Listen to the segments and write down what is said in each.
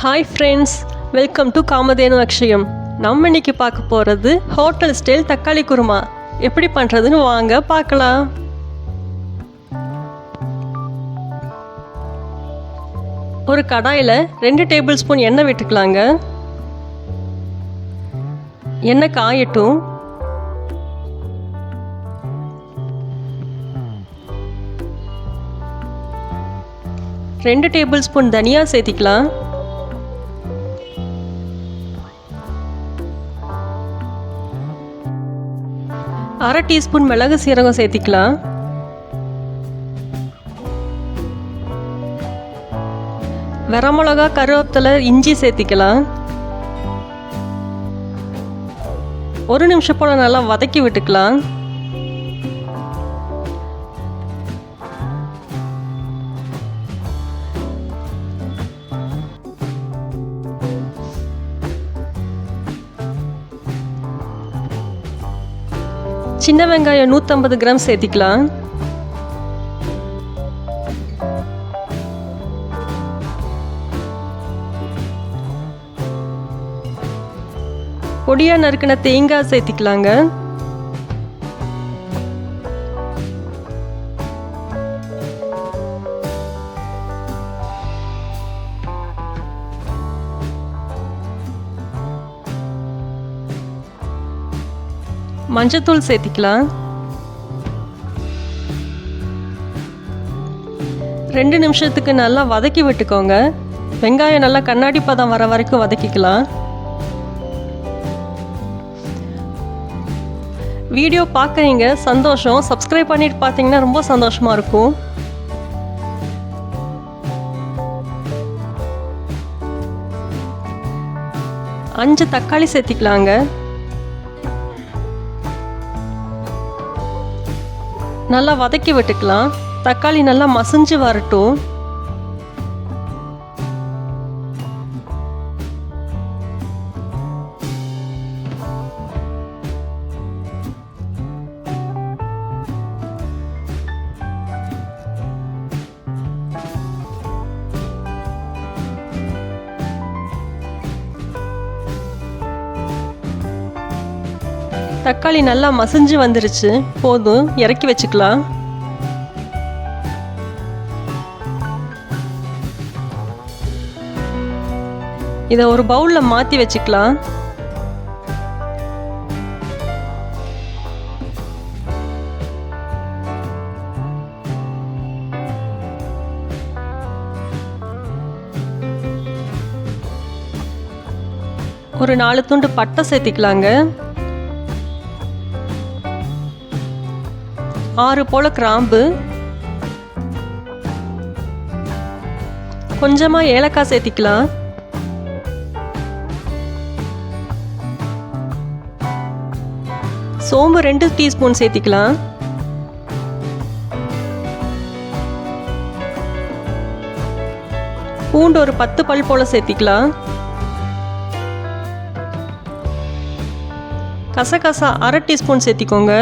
Hi friends welcome to Kamadhenu Akshayam நம்ம இன்னைக்கு பார்க்க போகிறது ஹோட்டல் ஸ்டைல் தக்காளி குருமா. எப்படி பண்ணுறதுன்னு வாங்க பார்க்கலாம். ஒரு கடாயில் ரெண்டு டேபிள் ஸ்பூன் எண்ணெய் விட்டுக்கலாங்க. எண்ணெய் காயட்டும். ரெண்டு டேபிள் ஸ்பூன் தனியா சேர்த்திக்கலாம். அரை டீஸ்பூன் மிளகு சீரகம் சேர்த்திக்கலாம். வரமிளகா கருவேப்பிலை இஞ்சி சேர்த்திக்கலாம். ஒரு நிமிஷம் போல் நல்லா வதக்கி விட்டுக்கலாம். சின்ன வெங்காயம் நூற்றம்பது கிராம் சேர்த்திக்கலாம். பொடியாக நறுக்கின தேங்காய் சேர்த்திக்கலாங்க. மஞ்சத்தூள் சேர்த்திக்கலாம். ரெண்டு நிமிஷத்துக்கு நல்லா வதக்கி விட்டுக்கோங்க. வெங்காயம் நல்லா கண்ணாடி பதம் வர வரைக்கும் வதக்கிக்கலாம். வீடியோ பார்க்குறீங்க சந்தோஷம். சப்ஸ்கிரைப் பண்ணிட்டு பார்த்தீங்கன்னா ரொம்ப சந்தோஷமாக இருக்கும். அஞ்சு தக்காளி சேர்த்திக்கலாங்க. நல்லா வதக்கி விட்டுக்கலாம். தக்காளி நல்லா மசிஞ்சு வரட்டும். தக்காளி நல்லா மசிஞ்சு வந்துருச்சு. போதும் இறக்கி வச்சுக்கலாம். இதை ஒரு பவுலில் மாற்றி வச்சுக்கலாம். ஒரு நாலு துண்டு பட்டை சேர்த்திக்கலாங்க. ஆறு போல கிராம்பு. கொஞ்சமாக ஏலக்காய் சேர்த்திக்கலாம். சோம்பு ரெண்டு டீஸ்பூன் சேர்த்திக்கலாம். பூண்டு ஒரு பத்து பல் போல சேர்த்திக்கலாம். கசகசா அரை டீஸ்பூன் சேர்த்திக்கோங்க.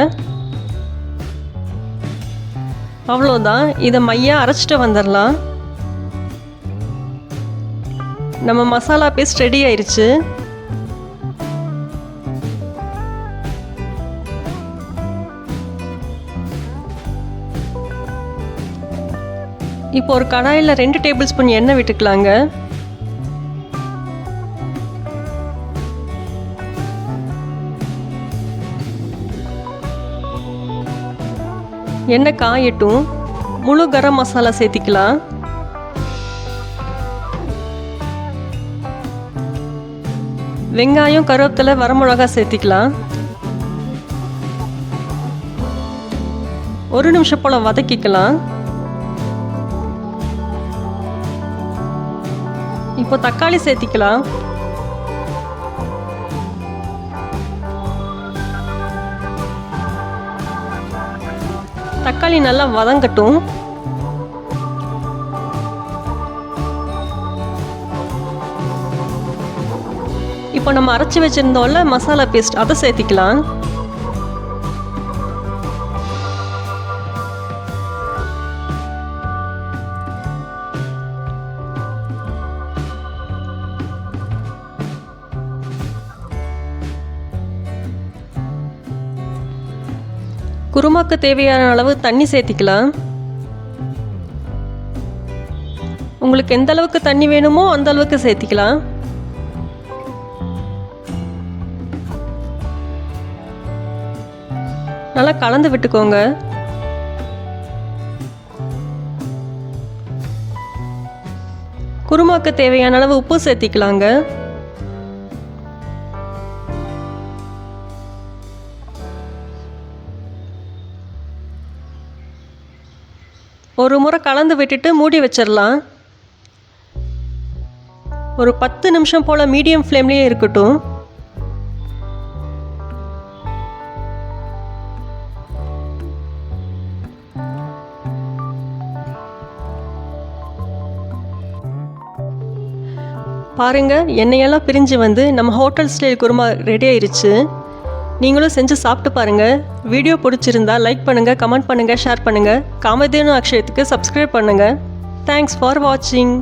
அவ்வளோதான் இதை மையாக அரைச்சிட்டு வந்துடலாம். நம்ம மசாலா பேஸ்ட் ரெடி ஆயிடுச்சு இப்போ ஒரு கடாயில் ரெண்டு டேபிள் ஸ்பூன் எண்ணெய் விட்டுக்கலாங்க. எண்ணெய் காயட்டும். முழு கரம் மசாலா சேர்த்திக்கலாம். வெங்காயம் கருவேப்பிலை வரமிளகா சேர்த்திக்கலாம். ஒரு நிமிஷம் போல் வதக்கிக்கலாம். இப்போ தக்காளி சேர்த்திக்கலாம். தக்காளி நல்லா வதங்கட்டும். இப்போ நம்ம அரைச்சி வச்சிருந்தோம்ல மசாலா பேஸ்ட் அதை சேர்த்திக்கலாம். குருமாக்கு தேவையான அளவு தண்ணி சேர்த்திக்கலாம். உங்களுக்கு எந்த அளவுக்கு தண்ணி வேணுமோ அந்த அளவுக்கு சேர்த்திக்கலாம். நல்லா கலந்து விட்டுக்கோங்க. குருமாக்கு தேவையான அளவு உப்பு சேர்த்திக்கலாங்க. ஒரு முறை கலந்து விட்டுட்டு மூடி வச்சிடலாம். ஒரு பத்து நிமிஷம் போல் மீடியம் ஃப்ளேம்லேயே இருக்கட்டும். பாருங்க எண்ணெயெல்லாம் பிரிஞ்சு வந்து நம்ம ஹோட்டல் ஸ்டைல் குருமா ரெடி ஆயிருச்சு. நீங்களும் செஞ்சு சாப்பிட்டு பாருங்கள் வீடியோ பிடிச்சிருந்தா லைக் பண்ணுங்கள் கமெண்ட் பண்ணுங்கள் ஷேர் பண்ணுங்கள் காமதேனு அக்ஷயத்துக்கு சப்ஸ்கிரைப் பண்ணுங்கள் தேங்க்ஸ் ஃபார் வாட்சிங்